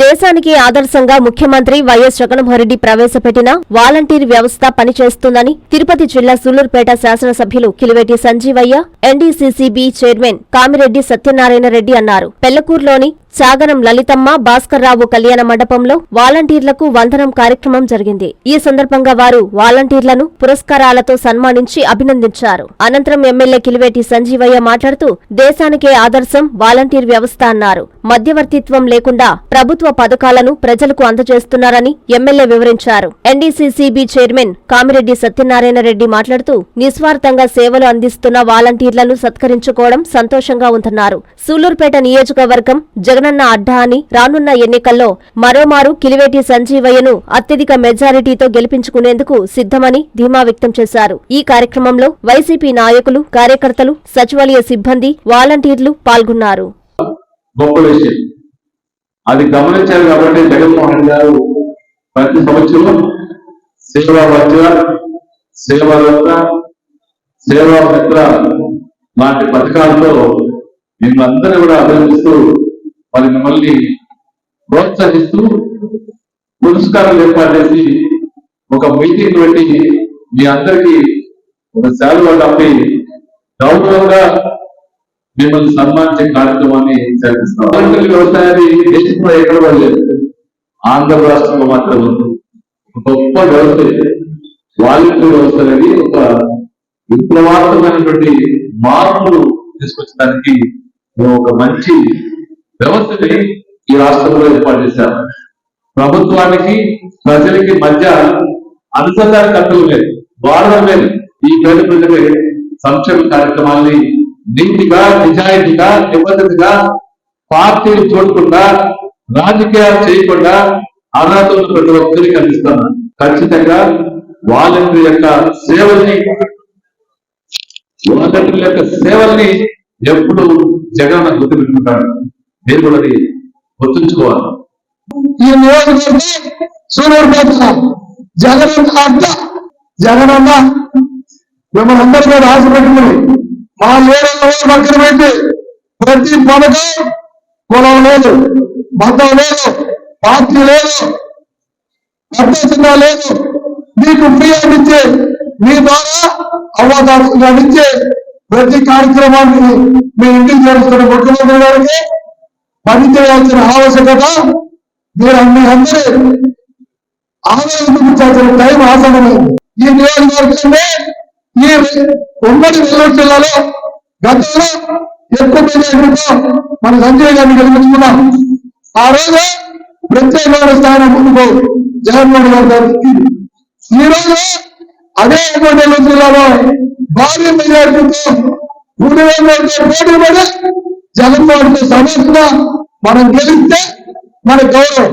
దేశానికి ఆదర్శంగా ముఖ్యమంత్రి వైఎస్ జగన్మోహన్రెడ్డి ప్రవేశపెట్టిన వాలంటీర్ వ్యవస్థ పనిచేస్తుందని తిరుపతి జిల్లా సూళ్ళూరుపేట శాసనసభ్యులు కిలివేటి సంజీవయ్య ఎన్డీసీసీబీ చైర్మన్ కామిరెడ్డి సత్యనారాయణ రెడ్డి అన్నారు. పెళ్ళకూరులోని సాగరం లలితమ్మ భాస్కర్రావు కళ్యాణ మండపంలో వాలంటీర్లకు వందనం కార్యక్రమం జరిగింది. ఈ సందర్భంగా వారు వాలంటీర్లను పురస్కారాలతో సన్మానించి అభినందించారు. అనంతరం ఎమ్మెల్యే కిలివేటి సంజీవయ్య మాట్లాడుతూ దేశానికే ఆదర్శం వాలంటీర్ వ్యవస్థ అన్నారు. మధ్యవర్తిత్వం లేకుండా ప్రభుత్వ పథకాలను ప్రజలకు అందజేస్తున్నారని ఎమ్మెల్యే వివరించారు. ఎన్డీసీసీబీ చైర్మన్ కామిరెడ్డి సత్యనారాయణ రెడ్డి మాట్లాడుతూ నిస్వార్థంగా సేవలు అందిస్తున్న వాలంటీర్లను సత్కరించుకోవడం సంతోషంగా ఉందన్నారు. సూలూరుపేట నియోజకవర్గం జగనన్న అడ్డా అని రానున్న ఎన్నికల్లో మరోమారు కిలివేటి సంజీవయ్యను అత్యధిక మెజారిటీతో గెలిపించుకునేందుకు సిద్ధమని ధీమా వ్యక్తం చేశారు. ఈ కార్యక్రమంలో వైసీపీ నాయకులు కార్యకర్తలు సచివాలయ సిబ్బంది వాలంటీర్లు పాల్గొన్నారు. అది గమనించారు కాబట్టి జగన్మోహన్ గారు ప్రతి సంవత్సరం సేవా వజ్ర సేవాదత్త సేవా మిత్ర లాంటి పథకాలతో మిమ్మల్ని అందరూ కూడా అభినందిస్తూ మరి మిమ్మల్ని ప్రోత్సహిస్తూ పురస్కారాలు ఏర్పాటు చేసి ఒక మీటింగ్ పెట్టి మీ అందరికీ ఒక సెలవు కప్పి గౌరవంగా మిమ్మల్ని సన్మానించే కార్యక్రమాన్ని జరిపిస్తాం వ్యవసాయాన్ని అనేది దేశంలో ఎక్కడ పడలేదు లేదు ఆంధ్ర రాష్ట్రంలో మాత్రం గొప్ప వ్యవస్థ ఇది. వాలంటీర్ వ్యవస్థ అనేది ఒక విప్లవాత్మకమైనటువంటి మార్పులు తీసుకొచ్చడానికి ఒక మంచి వ్యవస్థని ఈ రాష్ట్రంలో ఏర్పాటు చేశారు. ప్రభుత్వానికి ప్రజలకి మధ్య అనుసంధాన కట్టలు లేదు వాడడం లేదు. ఈ పేద ప్రజలకి సంక్షేమ కార్యక్రమాల్ని నీతిగా నిజాయితీగా నిబద్ధతగా పార్టీలు చూడకుండా రాజకీయాలు చేయకుండా అర్హతలు ప్రతి ఒక్కరికి అందిస్తాను ఖచ్చితంగా వాలంటీర్ యొక్క సేవల్ని వాలంటీర్ యొక్క సేవల్ని ఎప్పుడు జగన్ గుర్తు పెట్టుకుంటాడు మీరు కూడా అది గుర్తుంచుకోవాలి. ఈ నియోజకవర్గం సూర్యుడిపేట జగన్ అడ్డ జగనన్న మిమ్మల్ని అందరి మీద ఆశ పెట్టుకుని మా ఏరియాలో పక్కన పెట్టి ప్రతి పథకం కులం లేదు మతం లేదు పార్టీ లేదు అభ్యర్థిగా లేదు. మీకు ఫ్రీ అందించే మీ ద్వారా అవకాశం అందించే ప్రతి కార్యక్రమాన్ని మీ ఇంటికి చేరుస్తున్న ముఖ్యమంత్రి గారికి పనిచేయాల్సిన ఆవశ్యకత మీరు అన్ని అందరూ ఆదాయం చూపించాల్సిన టైం ఆసనమైంది ఈ నియోజకవర్గంలో ఈ ఉమ్మడి నెల్లూరు జిల్లాలో గతంలో ఎక్కువ మెజారిటీతో మన సంజయ్ గారిని గెలిపించుకున్నాం ఆ రోజు ప్రత్యేకమైన స్థానం ముందుకు జగన్మోహన్ గారు దక్కింది. ఈ రోజు అదే ఉమ్మడి నెల్లూరు జిల్లాలో భారీ మెజార్టీతో మూడు వేల ఓట్ల పోటీ పడి జగన్మోహన్తో మనం గెలిస్తే మన గౌరవం.